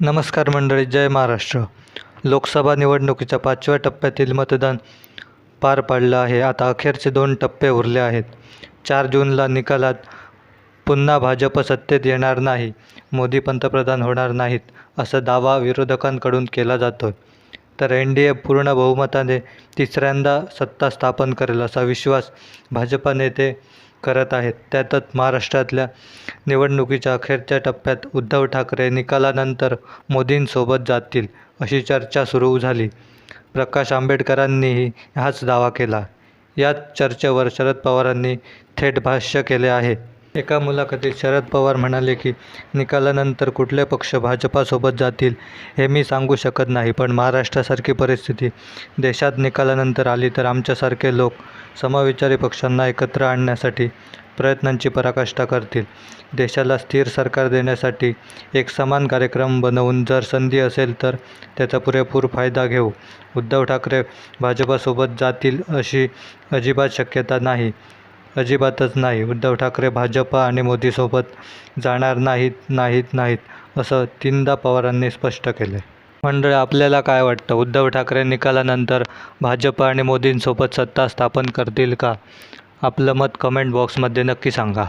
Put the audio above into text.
नमस्कार मंडळी जय महाराष्ट्र. लोकसभा निवडणुकीच्या पाचव्या टप्प्यातील मतदान पार पाडलं आहे. आता अखेरचे दोन टप्पे उरले आहेत. चार जूनला निकालात पुन्हा भाजप सत्तेत येणार नाही. मोदी पंतप्रधान होणार नाहीत असा दावा विरोधकांकडून केला जातो तर एन डी ए पूर्ण बहुमताने तिसऱ्यांदा सत्ता स्थापन करेल असा विश्वास भाजपा नेते करत आहेत. त्यातच महाराष्ट्रातल्या निवडणुकीच्या अखेरच्या टप्प्यात उद्धव ठाकरे निकालानंतर मोदींसोबत जातील अशी चर्चा सुरू झाली. प्रकाश आंबेडकरांनीही हाच दावा केला. याच चर्चेवर शरद पवारांनी थेट भाष्य केले आहे. एका मुलाखतीत शरद पवार म्हणाले की निकालानंतर कुठले पक्ष भाजपासोबत जातील हे मी सांगू शकत नाही पण महाराष्ट्रासारखी परिस्थिती. देशात निकालानंतर आली तर आमच्यासारखे लोक समविचारी पक्षांना एकत्र आणण्यासाठी प्रयत्नांची पराकाष्ठा करतील. देशाला स्थिर सरकार देण्यासाठी एक समान कार्यक्रम बनवून जर संधी असेल तर त्याचा पुरेपूर फायदा घेऊ. उद्धव ठाकरे भाजपासोबत जातील अशी अजिबात शक्यता नाही. अजिबातच नाही. उद्धव ठाकरे भाजप आणि मोदीसोबत जाणार नाहीत नाहीत नाहीत असं तीनदा पवारांनी स्पष्ट केले मंडळ आपल्याला काय वाटतं? उद्धव ठाकरे निकालानंतर भाजप आणि मोदींसोबत सत्ता स्थापन करतील का? आपलं मत कमेंट बॉक्समध्ये नक्की सांगा.